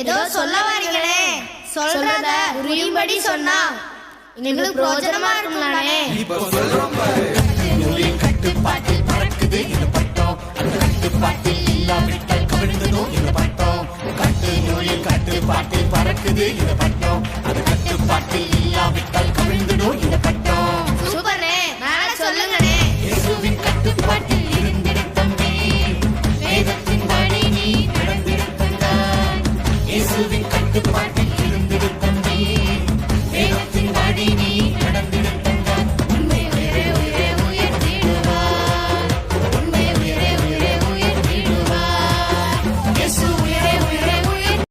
ஏதோ சொல்ல வரீங்களே. சொல்றத புரியும்படி சொன்னா எங்களுக்கு பிரோஜனமா இருக்கும்லானே இப்போ சொல்றோம் பாரு. பறக்குது இந்த பட்டம். அந்த கட்டுப்பாட்டில் இல்லாவிட்டால் கவிழ்ந்ததும் இந்த பட்டம். கட்டு பறக்குது இந்த பட்டம். Jesus.